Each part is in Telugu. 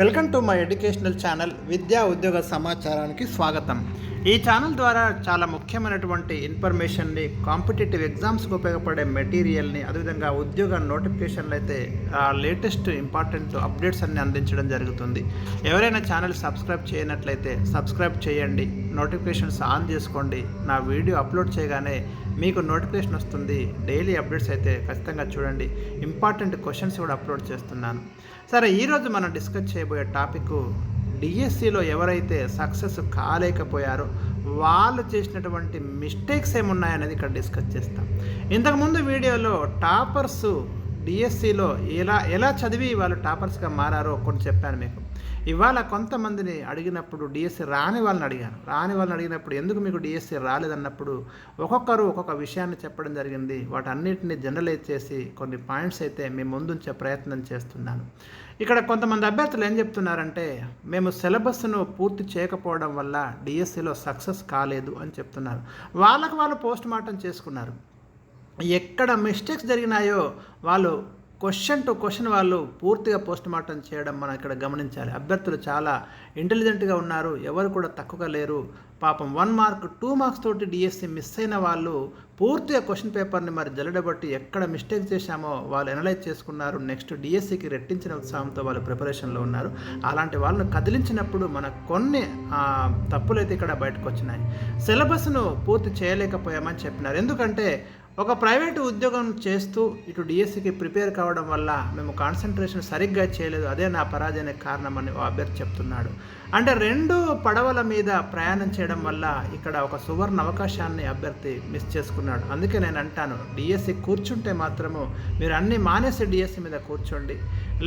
Welcome to my educational channel విద్యా ఉద్యోగ సమాచారానికి స్వాగతం. ఈ ఛానల్ ద్వారా చాలా ముఖ్యమైనటువంటి ఇన్ఫర్మేషన్ని కాంపిటేటివ్ ఎగ్జామ్స్కి ఉపయోగపడే మెటీరియల్ని అదేవిధంగా ఉద్యోగ నోటిఫికేషన్లు అయితే లేటెస్ట్ ఇంపార్టెంట్ అప్డేట్స్ అన్ని అందించడం జరుగుతుంది. ఎవరైనా ఛానల్ సబ్స్క్రైబ్ చేయనట్లయితే సబ్స్క్రైబ్ చేయండి నోటిఫికేషన్స్ ఆన్ చేసుకోండి. నా వీడియో అప్లోడ్ చేయగానే మీకు నోటిఫికేషన్ వస్తుంది. డైలీ అప్డేట్స్ అయితే ఖచ్చితంగా చూడండి. ఇంపార్టెంట్ క్వశ్చన్స్ కూడా అప్లోడ్ చేస్తున్నాను. సరే ఈరోజు మనం డిస్కస్ చేయబోయే టాపిక్ డిఎస్సిలో ఎవరైతే సక్సెస్ కాలేకపోయారో వాళ్ళు చేసినటువంటి మిస్టేక్స్ ఏమున్నాయనేది ఇక్కడ డిస్కస్ చేస్తాం. ఇంతకుముందు వీడియోలో టాపర్స్ డిఎస్సిలో ఎలా ఎలా చదివి వాళ్ళు టాపర్స్గా మారారో కొన్ని చెప్పాను మీకు. ఇవాళ కొంతమందిని అడిగినప్పుడు డిఎస్సి రాని వాళ్ళని అడిగాను. రాని వాళ్ళని అడిగినప్పుడు ఎందుకు మీకు డిఎస్సి రాలేదన్నప్పుడు ఒక్కొక్కరు ఒక్కొక్క విషయాన్ని చెప్పడం జరిగింది. వాటన్నిటిని జనరలైజ్ చేసి కొన్ని పాయింట్స్ అయితే మీ ముందుంచే ప్రయత్నం చేస్తున్నాను. ఇక్కడ కొంతమంది అభ్యర్థులు ఏం చెప్తున్నారంటే మేము సిలబస్ను పూర్తి చేయకపోవడం వల్ల డిఎస్సిలో సక్సెస్ కాలేదు అని చెప్తున్నారు. వాళ్ళకు వాళ్ళు పోస్ట్ మార్టం చేసుకున్నారు. ఎక్కడ మిస్టేక్స్ జరిగినాయో వాళ్ళు క్వశ్చన్ టు క్వశ్చన్ వాళ్ళు పూర్తిగా పోస్ట్ మార్టం చేయడం మనం ఇక్కడ గమనించాలి. అభ్యర్థులు చాలా ఇంటెలిజెంట్గా ఉన్నారు. ఎవరు కూడా తక్కువగా లేరు. పాపం వన్ మార్క్ టూ మార్క్స్ తోటి డిఎస్సి మిస్ అయిన వాళ్ళు పూర్తిగా క్వశ్చన్ పేపర్ని మరి జల్లడబట్టి ఎక్కడ మిస్టేక్ చేశామో వాళ్ళు ఎనలైజ్ చేసుకున్నారు. నెక్స్ట్ డిఎస్సికి రెట్టించిన ఉత్సాహంతో వాళ్ళు ప్రిపరేషన్లో ఉన్నారు. అలాంటి వాళ్ళని కదిలించినప్పుడు మన కొన్ని తప్పులైతే ఇక్కడ బయటకు వచ్చినాయి. సిలబస్ను పూర్తి చేయలేకపోయామని చెప్పినారు. ఎందుకంటే ఒక ప్రైవేటు ఉద్యోగం చేస్తూ ఇటు డిఎస్సికి ప్రిపేర్ కావడం వల్ల మేము కాన్సన్ట్రేషన్ సరిగ్గా చేయలేదు. అదే నా పరాజయానికి కారణమని అభ్యర్థి చెప్తున్నాడు. అంటే రెండు పడవల మీద ప్రయాణం చేయడం వల్ల ఇక్కడ ఒక సువర్ణ అవకాశాన్ని అభ్యర్థి మిస్ చేసుకున్నాడు. అందుకే నేను అంటాను డిఎస్సి కూర్చుంటే మాత్రము మీరు అన్ని మానేసి డిఎస్సి మీద కూర్చోండి.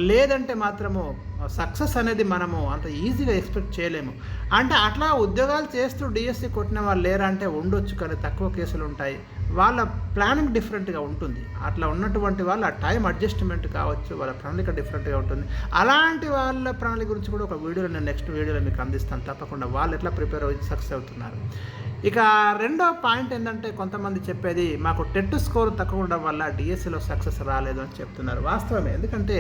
లేదంటే మాత్రము సక్సెస్ అనేది మనము అంత ఈజీగా ఎక్స్పెక్ట్ చేయలేము. అంటే అట్లా ఉద్యోగాలు చేస్తూ డిఎస్సి కొట్టిన వాళ్ళు లేరా అంటే ఉండొచ్చు కానీ తక్కువ కేసులు ఉంటాయి. వాళ్ళ ప్లానింగ్ డిఫరెంట్గా ఉంటుంది. అట్లా ఉన్నటువంటి వాళ్ళ టైం అడ్జస్ట్మెంట్ కావచ్చు వాళ్ళ ప్రణాళిక డిఫరెంట్గా ఉంటుంది. అలాంటి వాళ్ళ ప్రణాళిక గురించి కూడా ఒక వీడియోలో నేను నెక్స్ట్ వీడియోలో మీకు అందిస్తాను. తప్పకుండా వాళ్ళు ఎట్లా ప్రిపేర్ అయ్యి సక్సెస్ అవుతున్నారు. ఇక రెండో పాయింట్ ఏంటంటే కొంతమంది చెప్పేది మాకు టెట్ స్కోర్ తక్కువ ఉండడం వల్ల డిఎస్సిలో సక్సెస్ రాలేదు అని చెప్తున్నారు వాస్తవమే. ఎందుకంటే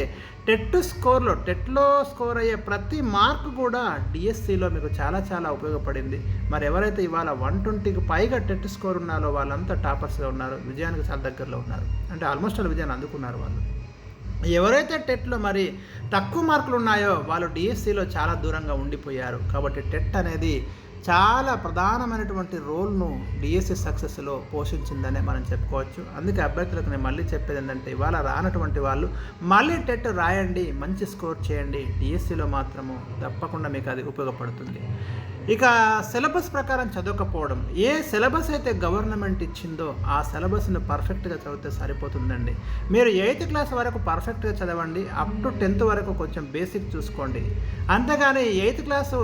టెట్ స్కోర్లో టెట్లో స్కోర్ అయ్యే ప్రతి మార్క్ కూడా డిఎస్సిలో మీకు చాలా చాలా ఉపయోగపడింది. మరి ఎవరైతే ఇవాళ వన్ ట్వంటీకి పైగా టెట్ స్కోర్ ఉన్నారో వాళ్ళంతా టాపర్స్గా ఉన్నారు విజయానికి చాలా దగ్గరలో ఉన్నారు. అంటే ఆల్మోస్ట్ వాళ్ళు విజయాన్ని అందుకున్నారు వాళ్ళు. ఎవరైతే టెట్లో మరి తక్కువ మార్కులు ఉన్నాయో వాళ్ళు డిఎస్సిలో చాలా దూరంగా ఉండిపోయారు. కాబట్టి టెట్ అనేది చాలా ప్రధానమైనటువంటి రోల్ను డిఎస్సి సక్సెస్లో పోషించిందనే మనం చెప్పుకోవచ్చు. అందుకే అభ్యర్థులకు నేను మళ్ళీ చెప్పేది ఏంటంటే ఇవాళ రానటువంటి వాళ్ళు మళ్ళీ టెట్ రాయండి మంచి స్కోర్ చేయండి డిఎస్సిలో మాత్రము తప్పకుండా మీకు అది ఉపయోగపడుతుంది. ఇక సిలబస్ ప్రకారం చదవకపోవడం ఏ సిలబస్ అయితే గవర్నమెంట్ ఇచ్చిందో ఆ సిలబస్ను పర్ఫెక్ట్గా చదివితే సరిపోతుందండి. మీరు ఎయిత్ క్లాస్ వరకు పర్ఫెక్ట్గా చదవండి అప్ టు టెన్త్ వరకు కొంచెం బేసిక్ చూసుకోండి. అంతేగాని eighth class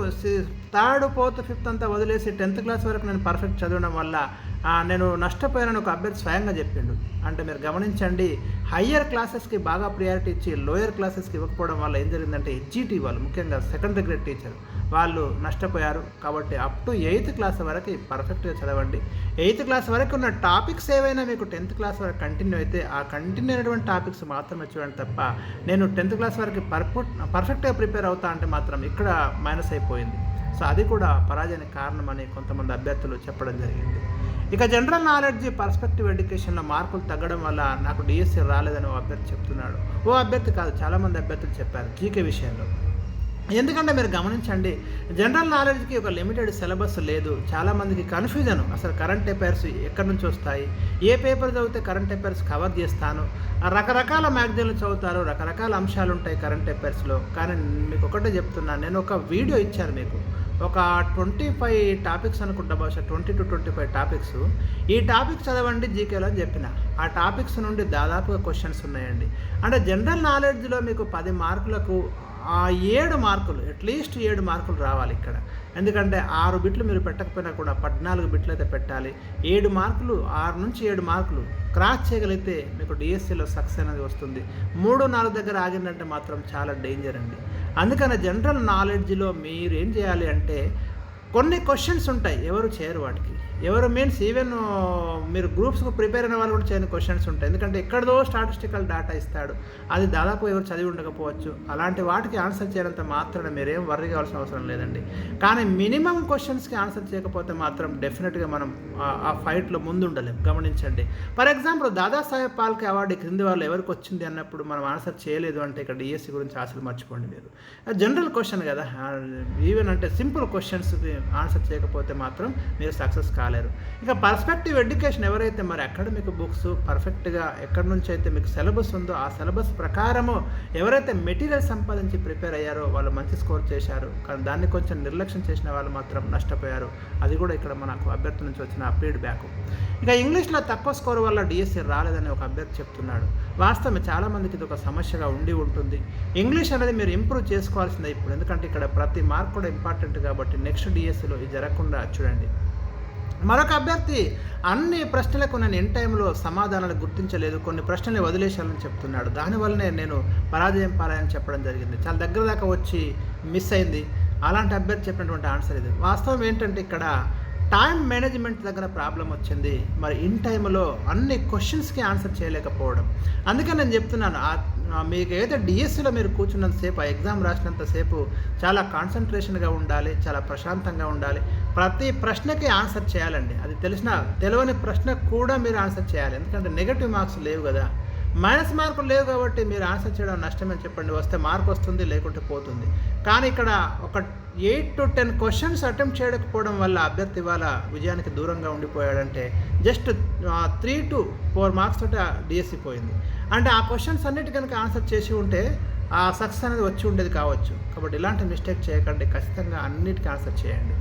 third fourth fifth అంతా వదిలేసి టెన్త్ క్లాస్ వరకు నేను పర్ఫెక్ట్ చదవడం వల్ల నేను నష్టపోయానని ఒక అభ్యర్థి స్వయంగా చెప్పిండు. అంటే మీరు గమనించండి హయ్యర్ క్లాసెస్కి బాగా ప్రియారిటీ ఇచ్చి లోయర్ క్లాసెస్కి ఇవ్వకపోవడం వల్ల ఏం జరిగిందంటే హెచ్జిటి వాళ్ళు ముఖ్యంగా సెకండరీ గ్రేడ్ టీచర్ వాళ్ళు నష్టపోయారు. కాబట్టి అప్ టు ఎయిత్ క్లాస్ వరకు పర్ఫెక్ట్గా చదవండి. ఎయిత్ క్లాస్ వరకు ఉన్న టాపిక్స్ ఏవైనా మీకు టెన్త్ క్లాస్ వరకు కంటిన్యూ అయితే ఆ కంటిన్యూ అయినటువంటి టాపిక్స్ మాత్రమే చూడండి తప్ప నేను టెన్త్ క్లాస్ వరకు పర్ఫెక్ట్ పర్ఫెక్ట్గా ప్రిపేర్ అవుతా అంటే మాత్రం ఇక్కడ మైనస్ అయిపోయింది. సో అది కూడా పరాజయానికి కారణమని కొంతమంది అభ్యర్థులు చెప్పడం జరిగింది. ఇక జనరల్ నాలెడ్జ్ పర్స్పెక్టివ్ ఎడ్యుకేషన్లో మార్కులు తగ్గడం వల్ల నాకు డిఎస్సి రాలేదని ఓ అభ్యర్థి చెప్తున్నాడు. ఓ అభ్యర్థి కాదు చాలామంది అభ్యర్థులు చెప్పారు. జీకే విషయంలో. ఎందుకంటే మీరు గమనించండి జనరల్ నాలెడ్జ్కి ఒక లిమిటెడ్ సిలబస్ లేదు. చాలామందికి కన్ఫ్యూజన్ అసలు కరెంట్ అఫైర్స్ ఎక్కడి నుంచి వస్తాయి? ఏ పేపర్ చదివితే కరెంట్ అఫైర్స్ కవర్ చేస్తాను? ఆ రకరకాల మ్యాగజైన్లు చదువుతారు రకరకాల అంశాలు ఉంటాయి కరెంట్ అఫైర్స్లో కానీ మీకు ఒకటే చెప్తున్నాను నేను ఒక వీడియో ఇచ్చాను మీకు. ఒక ట్వంటీ ఫైవ్ టాపిక్స్ అనుకుంటా బహుశా twenty two twenty five topics ఈ టాపిక్ చదవండి జీకేలో అని చెప్పిన. ఆ టాపిక్స్ నుండి దాదాపుగా క్వశ్చన్స్ ఉన్నాయండి. అంటే జనరల్ నాలెడ్జ్లో మీకు పది మార్కులకు ఆ ఏడు మార్కులు అట్లీస్ట్ ఏడు మార్కులు రావాలి ఇక్కడ. ఎందుకంటే ఆరు బిట్లు మీరు పెట్టకపోయినా కూడా పద్నాలుగు బిట్లు అయితే పెట్టాలి. ఏడు మార్కులు ఆరు నుంచి ఏడు మార్కులు క్రాస్ చేయగలిగితే మీకు డిఎస్సిలో సక్సెస్ అనేది వస్తుంది. మూడు నాలుగు దగ్గర ఆగిందంటే మాత్రం చాలా డేంజర్ అండి. అందుకని జనరల్ నాలెడ్జ్లో మీరు ఏం చేయాలి అంటే కొన్ని క్వశ్చన్స్ ఉంటాయి ఎవరు చేయరు వాటికి. ఎవరు మీన్స్ ఈవెన్ uh, మీరు గ్రూప్స్కి ప్రిపేర్ అయిన వాళ్ళు కూడా చేయని క్వశ్చన్స్ ఉంటాయి. ఎందుకంటే ఎక్కడదో స్టాటిస్టికల్ డేటా ఇస్తాడు. అది దాదాపు ఎవరు చదివి ఉండకపోవచ్చు. అలాంటి వాటికి ఆన్సర్ చేయడంత మాత్రం మీరేం వర్రీ కావాల్సిన అవసరం లేదండి. కానీ మినిమం క్వశ్చన్స్కి ఆన్సర్ చేయకపోతే మాత్రం డెఫినెట్గా మనం ఆ- ఫైట్లో ముందు ఉండలేం గమనించండి. For example Dadasaheb Phalke award క్రింది వాళ్ళు ఎవరికి వచ్చింది అన్నప్పుడు మనం ఆన్సర్ చేయలేదు అంటే ఇక్కడ డిఎస్సి గురించి ఆశలు మర్చిపోండి మీరు. జనరల్ క్వశ్చన్ కదా. ఈవెన్ అంటే సింపుల్ క్వశ్చన్స్కి ఆన్సర్ చేయకపోతే మాత్రం మీరు సక్సెస్ కాలేదు రాలేరు. ఇక పర్స్పెక్టివ్ ఎడ్యుకేషన్ ఎవరైతే మరి అకాడమిక్ బుక్స్ పర్ఫెక్ట్గా ఎక్కడి నుంచి అయితే మీకు సిలబస్ ఉందో ఆ సిలబస్ ప్రకారము ఎవరైతే మెటీరియల్ సంపాదించి ప్రిపేర్ అయ్యారో వాళ్ళు మంచి స్కోర్ చేశారు. కానీ దాన్ని కొంచెం నిర్లక్ష్యం చేసిన వాళ్ళు మాత్రం నష్టపోయారు. అది కూడా ఇక్కడ మనకు అభ్యర్థి నుంచి వచ్చిన ఫీడ్బ్యాక్ ఇక ఇంగ్లీష్లో తక్కువ స్కోర్ వల్ల డిఎస్సి రాలేదని ఒక అభ్యర్థి చెప్తున్నాడు. వాస్తవం చాలామందికి ఇది ఒక సమస్యగా ఉండి ఉంటుంది. ఇంగ్లీష్ అనేది మీరు ఇంప్రూవ్ చేసుకోవాల్సిందే ఇప్పుడు. ఎందుకంటే ఇక్కడ ప్రతి మార్క్ కూడా ఇంపార్టెంట్ కాబట్టి నెక్స్ట్ డిఎస్సిలో ఇది జరగకుండా చూడండి. మరొక అభ్యర్థి అన్ని ప్రశ్నలకు నేను ఎన్ టైంలో సమాధానాలు గుర్తించలేదు. కొన్ని ప్రశ్నలు వదిలేశానని చెప్తున్నాడు. దానివల్లనే నేను పరాజయం పారాయని చెప్పడం జరిగింది. చాలా దగ్గర దాకా వచ్చి మిస్ అయింది. అలాంటి అభ్యర్థి చెప్పినటువంటి ఆన్సర్ ఇది. వాస్తవం ఏంటంటే ఇక్కడ టైం మేనేజ్మెంట్ దగ్గర ప్రాబ్లం వచ్చింది. మరి ఇన్ టైంలో అన్ని క్వశ్చన్స్కి ఆన్సర్ చేయలేకపోవడం. అందుకే నేను చెప్తున్నాను. మీకు ఏదైతే డిఎస్సిలో మీరు కూర్చున్నంతసేపు ఆ ఎగ్జామ్ రాసినంతసేపు చాలా కాన్సన్ట్రేషన్గా ఉండాలి చాలా ప్రశాంతంగా ఉండాలి. ప్రతి ప్రశ్నకి ఆన్సర్ చేయాలండి. అది తెలిసిన తెలియని ప్రశ్న కూడా మీరు ఆన్సర్ చేయాలి. ఎందుకంటే నెగటివ్ మార్క్స్ లేవు కదా. మైనస్ మార్కులు లేవు కాబట్టి మీరు ఆన్సర్ చేయడం నష్టమని చెప్పండి. వస్తే మార్క్ వస్తుంది లేకుంటే పోతుంది. కానీ ఇక్కడ ఒక eight to ten questions attempt చేయకపోవడం వల్ల అభ్యర్థి ఇవాళ విజయానికి దూరంగా ఉండిపోయాడంటే just three to four marks తోటి డిఎస్సి పోయింది. అంటే ఆ క్వశ్చన్స్ అన్నిటి కనుక ఆన్సర్ చేసి ఉంటే ఆ సక్సెస్ అనేది వచ్చి ఉండేది కావచ్చు. కాబట్టి ఇలాంటి మిస్టేక్ చేయకండి. ఖచ్చితంగా అన్నిటికీ ఆన్సర్ చేయండి.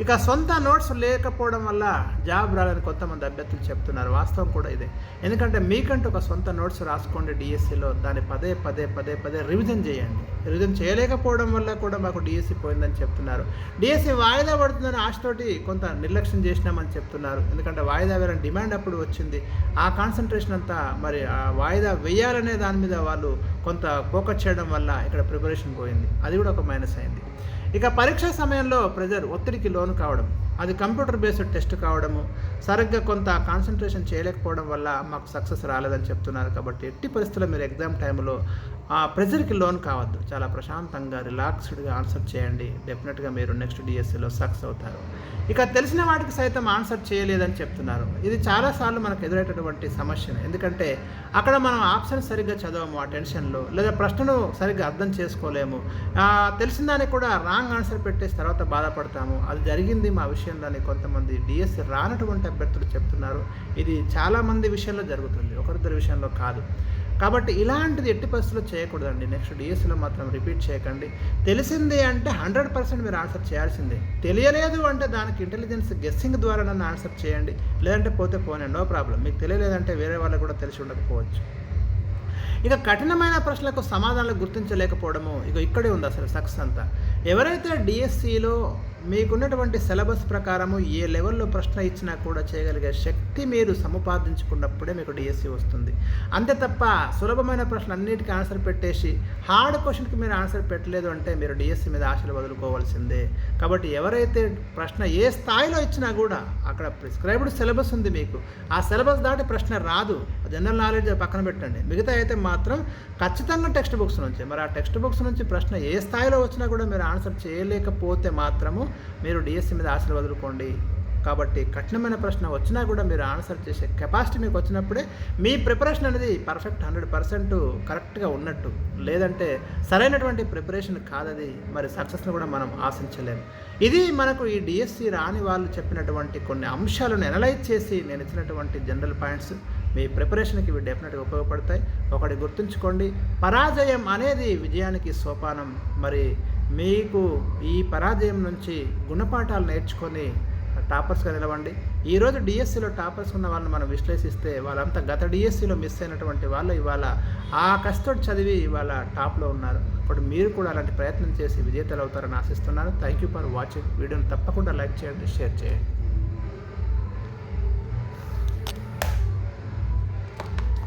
ఇక సొంత నోట్స్ లేకపోవడం వల్ల జాబ్ రాలని కొంతమంది అభ్యర్థులు చెప్తున్నారు. వాస్తవం కూడా ఇదే. ఎందుకంటే మీకంటూ ఒక సొంత నోట్స్ రాసుకోండి డిఎస్సిలో దాన్ని పదే పదే పదే పదే రివిజన్ చేయండి. రివిజన్ చేయలేకపోవడం వల్ల కూడా మాకు డిఎస్సి పోయిందని చెప్తున్నారు. డిఎస్సి వాయిదా పడుతుందని ఆశతోటి కొంత నిర్లక్ష్యం చేసినామని చెప్తున్నారు. ఎందుకంటే వాయిదా వేయాలని డిమాండ్ అప్పుడు వచ్చింది. ఆ కాన్సన్ట్రేషన్ అంతా మరి ఆ వాయిదా వేయాలనే దాని మీద వాళ్ళు కొంత ఫోకస్ చేయడం వల్ల ఇక్కడ ప్రిపరేషన్ పోయింది. అది కూడా ఒక మైనస్ అయింది. ఇక పరీక్ష సమయంలో ప్రెజర్ ఒత్తిడికి లోను కావడం అది కంప్యూటర్ బేస్డ్ టెస్ట్ కావడము సరిగ్గా కొంత కాన్సన్ట్రేషన్ చేయలేకపోవడం వల్ల మాకు సక్సెస్ రాలేదని చెప్తున్నారు కాబట్టి ఎట్టి పరిస్థితుల్లో మీరు ఎగ్జామ్ టైంలో ఆ ప్రెజర్కి లోన్ కావద్దు. చాలా ప్రశాంతంగా రిలాక్స్డ్గా ఆన్సర్ చేయండి. డెఫినెట్గా మీరు నెక్స్ట్ డిఎస్సిలో సక్సెస్ అవుతారు. ఇక తెలిసిన వాటికి సైతం ఆన్సర్ చేయలేదని చెప్తున్నారు. ఇది చాలాసార్లు మనకు ఎదురయ్యేటటువంటి సమస్య ఎందుకంటే అక్కడ మనం ఆప్షన్ సరిగ్గా చదవము ఆ టెన్షన్లో లేదా ప్రశ్నను సరిగ్గా అర్థం చేసుకోలేము. తెలిసిన దానికి కూడా రాంగ్ ఆన్సర్ పెట్టేసి తర్వాత బాధపడతాము. అది జరిగింది మా విషయం విషయంలో అని కొంతమంది డిఎస్సి రానటువంటి అభ్యర్థులు చెప్తున్నారు. ఇది చాలామంది విషయంలో జరుగుతుంది. ఒకరిద్దరి విషయంలో కాదు. కాబట్టి ఇలాంటిది ఎట్టి పరిస్థితుల్లో చేయకూడదండి. నెక్స్ట్ డిఎస్సిలో మాత్రం రిపీట్ చేయకండి. తెలిసిందే అంటే హండ్రెడ్ పర్సెంట్ మీరు ఆన్సర్ చేయాల్సిందే. తెలియలేదు అంటే దానికి ఇంటెలిజెన్స్ గెస్సింగ్ ద్వారా నన్ను ఆన్సర్ చేయండి. లేదంటే పోతే పోనీ నో ప్రాబ్లం. మీకు తెలియలేదంటే వేరే వాళ్ళకు కూడా తెలిసి ఉండకపోవచ్చు. ఇక కఠినమైన ప్రశ్నలకు సమాధానాలు గుర్తించలేకపోవడము ఇక ఇక్కడే ఉంది అసలు సక్సెస్ అంతా. ఎవరైతే డిఎస్సిలో మీకున్నటువంటి సిలబస్ ప్రకారము ఏ లెవెల్లో ప్రశ్న ఇచ్చినా కూడా చేయగలిగే శక్తి మీరు సముపార్జించుకున్నప్పుడే మీకు డిఎస్సి వస్తుంది. అంతే తప్ప సులభమైన ప్రశ్న అన్నిటికీ ఆన్సర్ పెట్టేసి హార్డ్ క్వశ్చన్కి మీరు ఆన్సర్ పెట్టలేదు అంటే మీరు డిఎస్సి మీద ఆశలు వదులుకోవాల్సిందే. కాబట్టి ఎవరైతే ప్రశ్న ఏ స్థాయిలో ఇచ్చినా కూడా అక్కడ ప్రిస్క్రైబ్డ్ సిలబస్ ఉంది మీకు. ఆ సిలబస్ దాటి ప్రశ్న రాదు. జనరల్ నాలెడ్జ్ పక్కన పెట్టండి. మిగతా అయితే మా మాత్రం ఖచ్చితంగా టెక్స్ట్ బుక్స్ నుంచి. మరి ఆ టెక్స్ట్ బుక్స్ నుంచి ప్రశ్న ఏ స్థాయిలో వచ్చినా కూడా మీరు ఆన్సర్ చేయలేకపోతే మాత్రము మీరు డిఎస్సి మీద ఆశలు వదులుకోండి కాబట్టి కఠినమైన ప్రశ్న వచ్చినా కూడా మీరు ఆన్సర్ చేసే కెపాసిటీ మీకు వచ్చినప్పుడే మీ ప్రిపరేషన్ అనేది పర్ఫెక్ట్ హండ్రెడ్ పర్సెంట్ కరెక్ట్గా ఉన్నట్టు. లేదంటే సరైనటువంటి ప్రిపరేషన్ కాదది మరి సక్సెస్ను కూడా మనం ఆశించలేము ఇది మనకు ఈ డిఎస్సి రాని వాళ్ళు చెప్పినటువంటి కొన్ని అంశాలను ఎనలైజ్ చేసి నేను ఇచ్చినటువంటి జనరల్ పాయింట్స్. మీ ప్రిపరేషన్కి ఇవి డెఫినెట్గా ఉపయోగపడతాయి. ఒకటి గుర్తుంచుకోండి పరాజయం అనేది విజయానికి సోపానం. మరి మీకు ఈ పరాజయం నుంచి గుణపాఠాలు నేర్చుకొని టాపర్స్గా నిలవండి. ఈరోజు డిఎస్సిలో టాపర్స్ ఉన్న వాళ్ళని మనం విశ్లేషిస్తే వాళ్ళంతా గత డిఎస్సిలో మిస్ అయినటువంటి వాళ్ళు ఇవాళ ఆ కష్టం చదివి ఇవాళ టాప్లో ఉన్నారు. ఇప్పుడు మీరు కూడా అలాంటి ప్రయత్నం చేసి విజేతలు అవుతారని ఆశిస్తున్నాను. Thank you for watching. వీడియోని తప్పకుండా లైక్ చేయండి షేర్ చేయండి.